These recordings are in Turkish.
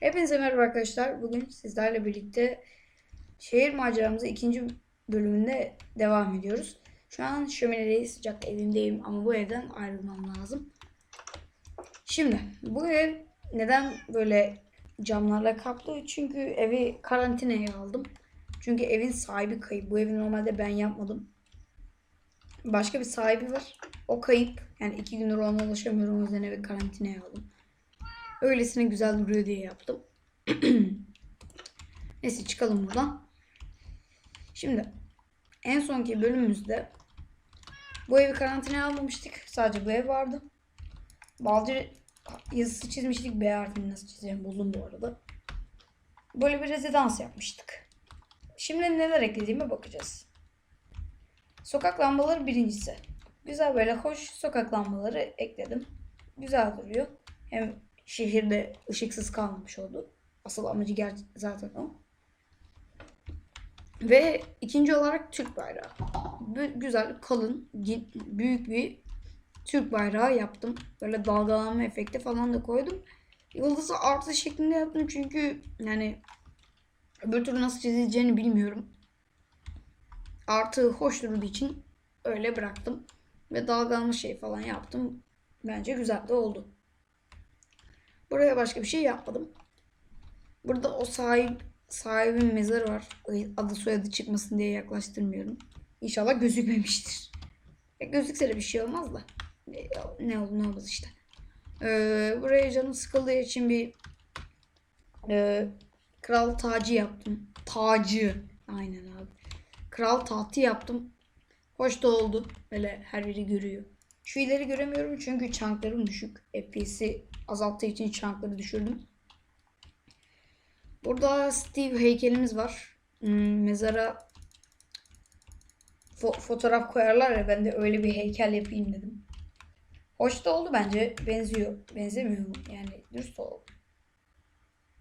Hepinize merhaba arkadaşlar. Bugün sizlerle birlikte şehir maceramızı ikinci bölümünde devam ediyoruz. Şu an şöminedeyiz, sıcak evimdeyim ama bu evden ayrılmam lazım. Şimdi bu ev neden böyle camlarla kaplı? Çünkü evi karantinaya aldım. Çünkü evin sahibi kayıp. Bu evi normalde ben yapmadım. Başka bir sahibi var. O kayıp. Yani iki gündür ona ulaşamıyorum. O yüzden evi karantinaya aldım. Öylesine güzel duruyor diye yaptım. Neyse çıkalım buradan. Şimdi en sonki bölümümüzde bu evi karantinaya almamıştık. Sadece bu ev vardı. Balcı yazısı çizmiştik. B harfini nasıl çizeceğimi buldum bu arada. Böyle bir rezidans yapmıştık. Şimdi neler eklediğime bakacağız. Sokak lambaları birincisi. Güzel böyle hoş sokak lambaları ekledim. Güzel duruyor. Hem şehirde ışıksız kalmamış oldu. Asıl amacı ger- zaten o. Ve ikinci olarak Türk bayrağı. Bu güzel, kalın, büyük bir Türk bayrağı yaptım. Böyle dalgalanma efekti falan da koydum. Yıldızı artı şeklinde yaptım çünkü yani öbür türlü nasıl çizileceğini bilmiyorum. Artı hoş durduğu için öyle bıraktım. Ve dalgalanma şey falan yaptım. Bence güzel de oldu. Buraya başka bir şey yapmadım. Burada o sahip sahibin mezarı var. Adı soyadı çıkmasın diye yaklaştırmıyorum. İnşallah gözükmemiştir. Ya gözükse de bir şey olmaz da. Ne, olur ne olmaz işte. Ee, buraya canım sıkıldığı için bir e, kral tacı yaptım. Tacı. Aynen abi. Kral tahtı yaptım. Hoş da oldu. Böyle her biri görüyor. Şu ileri göremiyorum çünkü çanklarım düşük. FPS'i azalttığı için çankları düşürdüm. Burada Steve heykelimiz var. Hmm, mezara fo- fotoğraf koyarlar ya ben de öyle bir heykel yapayım dedim. Hoş da oldu bence. Benziyor. Benzemiyor mu? Yani dürüst ol.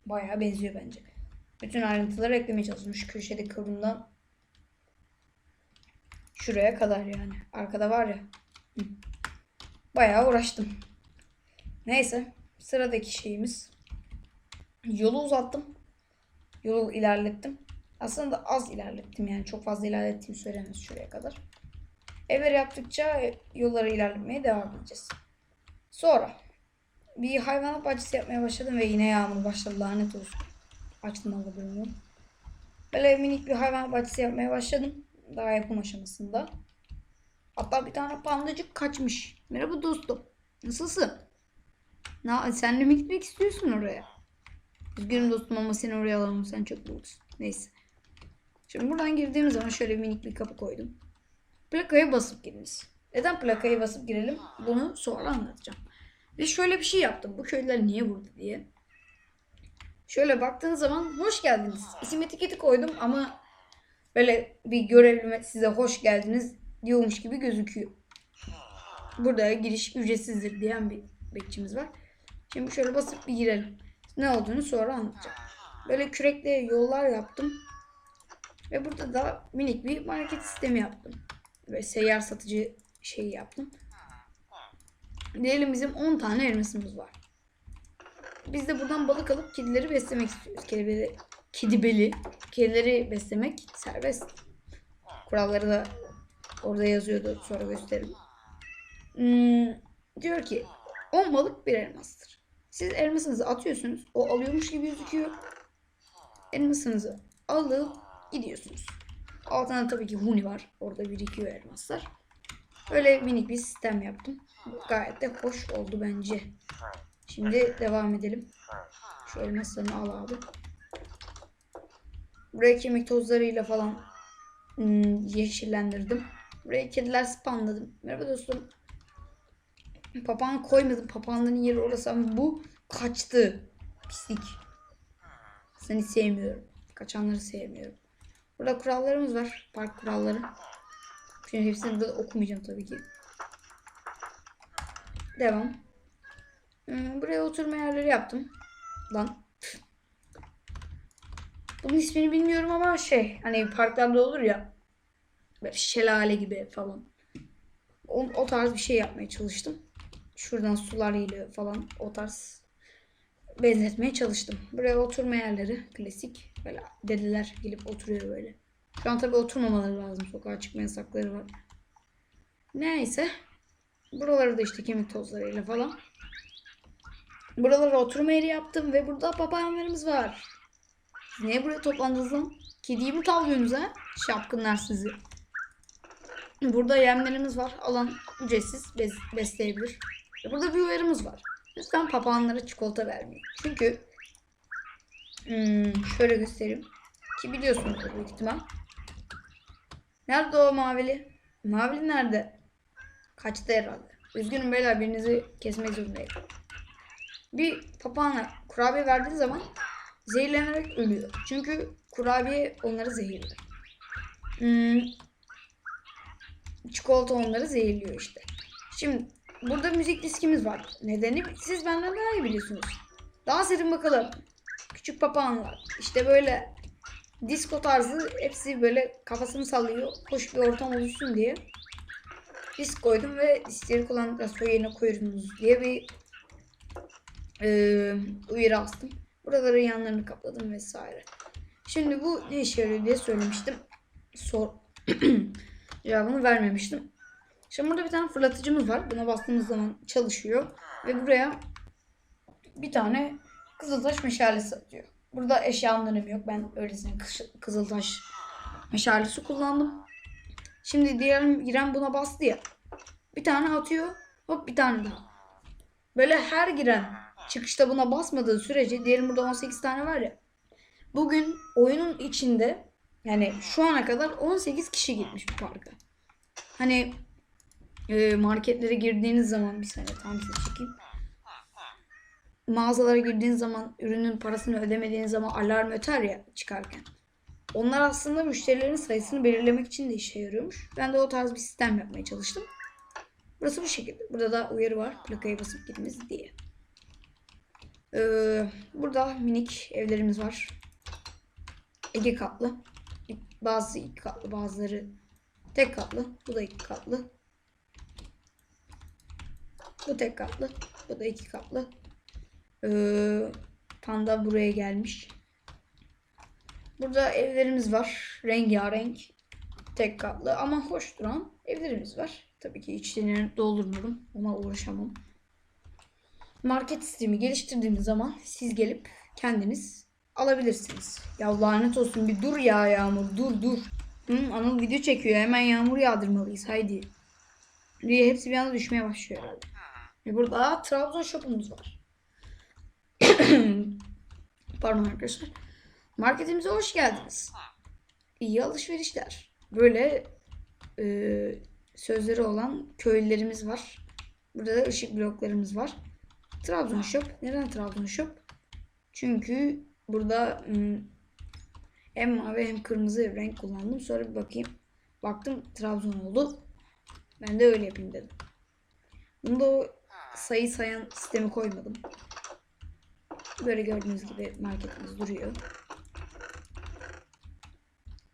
Bayağı benziyor bence. Bütün ayrıntıları eklemeye çalıştım. Şu köşede kıvrımdan şuraya kadar yani. Arkada var ya. Bayağı uğraştım. Neyse. Sıradaki şeyimiz. Yolu uzattım. Yolu ilerlettim. Aslında az ilerlettim yani. Çok fazla ilerlettiğimi söylemez şuraya kadar. Evleri yaptıkça yolları ilerletmeye devam edeceğiz. Sonra bir hayvanat bahçesi yapmaya başladım ve yine yağmur başladı lanet olsun. Açtım durumu. Böyle minik bir hayvanat bahçesi yapmaya başladım. Daha yapım aşamasında. Hatta bir tane pandacık kaçmış. Merhaba dostum. Nasılsın? Na, sen de mi gitmek istiyorsun oraya? Üzgünüm dostum ama seni oraya alamam. Sen çok büyüksün. Neyse. Şimdi buradan girdiğimiz zaman şöyle minik bir kapı koydum. Plakaya basıp giriniz. Neden plakaya basıp girelim? Bunu sonra anlatacağım. Ve şöyle bir şey yaptım. Bu köylüler niye burada diye. Şöyle baktığınız zaman hoş geldiniz. İsim etiketi koydum ama böyle bir görevli size hoş geldiniz diyormuş gibi gözüküyor. Burada giriş ücretsizdir diyen bir bekçimiz var. Şimdi şöyle basıp bir girelim. Ne olduğunu sonra anlatacağım. Böyle kürekle yollar yaptım. Ve burada da minik bir market sistemi yaptım. Ve seyyar satıcı şeyi yaptım. Diyelim bizim 10 tane elmasımız var. Biz de buradan balık alıp kedileri beslemek istiyoruz. Kedileri, kedibeli. Kedileri beslemek serbest. Kuralları da orada yazıyordu. Sonra gösteririm. Hmm, diyor ki 10 balık bir elmastır. Siz elmasınızı atıyorsunuz. O alıyormuş gibi gözüküyor. Elmasınızı alıp gidiyorsunuz. Altında tabii ki huni var. Orada birikiyor elmaslar. Öyle minik bir sistem yaptım. Gayet de hoş oldu bence. Şimdi devam edelim. Şu elmaslarını al abi. Buraya kemik tozlarıyla falan hmm, yeşillendirdim. Buraya kediler spamladım. Merhaba dostum. Papağan koymadım. Papağanların yeri orası ama bu kaçtı. Pislik. Seni sevmiyorum. Kaçanları sevmiyorum. Burada kurallarımız var. Park kuralları. Şimdi hepsini de okumayacağım tabii ki. Devam. Hmm, Buraya oturma yerleri yaptım. Lan. Bunun ismini bilmiyorum ama şey hani parklarda olur ya. Böyle şelale gibi falan. O, o tarz bir şey yapmaya çalıştım. Şuradan sular geliyor falan. O tarz benzetmeye çalıştım. Buraya oturma yerleri klasik. Böyle dedeler gelip oturuyor böyle. Şu an tabii oturmamaları lazım. Sokağa çıkma yasakları var. Neyse. Buraları da işte kemik tozlarıyla falan. Buralara oturma yeri yaptım ve burada papağanlarımız var. Siz niye buraya toplandınız lan? Kediyi mi tavlıyorsunuz ha? Şapkınlar sizi. Burada yemlerimiz var. Alan ücretsiz bes- besleyebilir. Ve Burada bir uyarımız var. Lütfen papağanlara çikolata vermeyin. Çünkü hmm, şöyle göstereyim. Ki biliyorsunuzdur büyük ihtimal. Nerede o mavili? Mavili nerede? Kaçtı herhalde. Üzgünüm beyler birinizi kesmek zorundayım. Bir papağana kurabiye verdiği zaman zehirlenerek ölüyor. Çünkü kurabiye onları zehirler. Hmm, çikolata onları zehirliyor işte. Şimdi burada müzik diskimiz var. Nedeni siz benden daha iyi biliyorsunuz. Dans edin bakalım. Küçük papağanlar. İşte böyle disco tarzı hepsi böyle kafasını sallıyor. Hoş bir ortam oluşsun diye. Disk koydum ve diskleri kullandıktan sonra yerine koyuyorsunuz diye bir eee uyarı astım. Buraları yanlarını kapladım vesaire. Şimdi bu ne işe yarıyor diye söylemiştim. Sor cevabını vermemiştim. Şimdi burada bir tane fırlatıcımız var. Buna bastığımız zaman çalışıyor. Ve buraya bir tane kızıltaş meşalesi atıyor. Burada eşyanın önemi yok. Ben öylesine kızıltaş meşalesi kullandım. Şimdi diğer giren buna bastı ya. Bir tane atıyor. Hop bir tane daha. Böyle her giren çıkışta buna basmadığı sürece diyelim burada 18 tane var ya. Bugün oyunun içinde yani şu ana kadar 18 kişi gitmiş bu parka. Hani e, marketlere girdiğiniz zaman bir saniye tam size çekeyim. Mağazalara girdiğiniz zaman ürünün parasını ödemediğiniz zaman alarm öter ya çıkarken. Onlar aslında müşterilerin sayısını belirlemek için de işe yarıyormuş. Ben de o tarz bir sistem yapmaya çalıştım. Burası bu şekilde. Burada da uyarı var. Plakaya basıp gitmeniz diye. Ee, burada minik evlerimiz var. Ege katlı. Bazı iki katlı, bazıları tek katlı. Bu da iki katlı. Bu tek katlı. Bu da iki katlı. Ee, panda buraya gelmiş. Burada evlerimiz var. Rengarenk. Tek katlı ama hoş duran evlerimiz var. Tabii ki içlerini doldurmadım. Ona uğraşamam. Market sistemi geliştirdiğimiz zaman siz gelip kendiniz alabilirsiniz. Ya lanet olsun bir dur ya Yağmur dur dur. Hı, Anıl video çekiyor hemen yağmur yağdırmalıyız haydi. Diye hepsi bir anda düşmeye başlıyor herhalde. Ve burada Trabzon shop'umuz var. Pardon arkadaşlar. Marketimize hoş geldiniz. İyi alışverişler. Böyle e, sözleri olan köylülerimiz var. Burada da ışık bloklarımız var. Trabzon Shop. Neden Trabzon Shop? Çünkü burada hem mavi hem kırmızı renk kullandım. Sonra bir bakayım. Baktım Trabzon oldu. Ben de öyle yapayım dedim. Bunda o sayı sayan sistemi koymadım. Böyle gördüğünüz gibi marketimiz duruyor.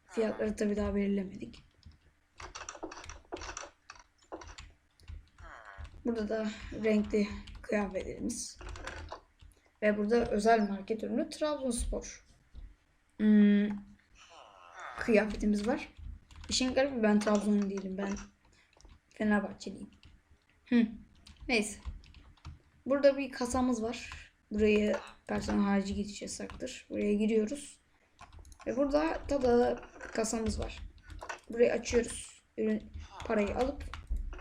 Fiyatları tabii daha belirlemedik. Burada da renkli kıyafetlerimiz. Ve burada özel market ürünü Trabzonspor. Hmm, kıyafetimiz var. İşin garibi ben Trabzonlu değilim. Ben Fenerbahçeliyim. Hı. Neyse. Burada bir kasamız var. Burayı personel harici giriş yasaktır. Buraya giriyoruz. Ve burada tada kasamız var. Burayı açıyoruz. Ürün parayı alıp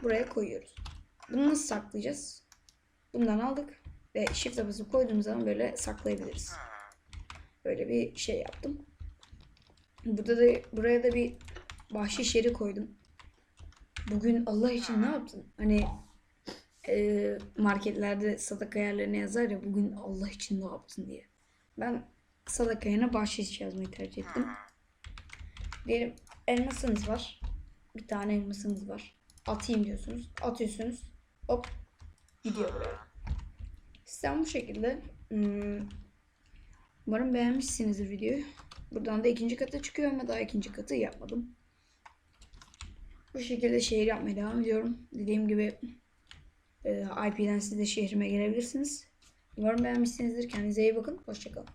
buraya koyuyoruz. Bunu nasıl saklayacağız? Bundan aldık ve shift'e basıp koyduğumuz zaman böyle saklayabiliriz. Böyle bir şey yaptım. Burada da buraya da bir bahşiş yeri koydum. Bugün Allah için ne yaptın? Hani e, marketlerde sadaka yerlerine yazar ya bugün Allah için ne yaptın diye. Ben sadaka yerine bahşiş yazmayı tercih ettim. Diyelim elmasınız var. Bir tane elmasınız var. Atayım diyorsunuz. Atıyorsunuz. Hop gidiyor. Sistem bu şekilde. Hmm, Umarım beğenmişsinizdir videoyu. Buradan da ikinci kata çıkıyor ama daha ikinci katı yapmadım. Bu şekilde şehir yapmaya devam ediyorum. Dediğim gibi IP'den siz de şehrime gelebilirsiniz. Umarım beğenmişsinizdir. Kendinize iyi bakın. Hoşçakalın.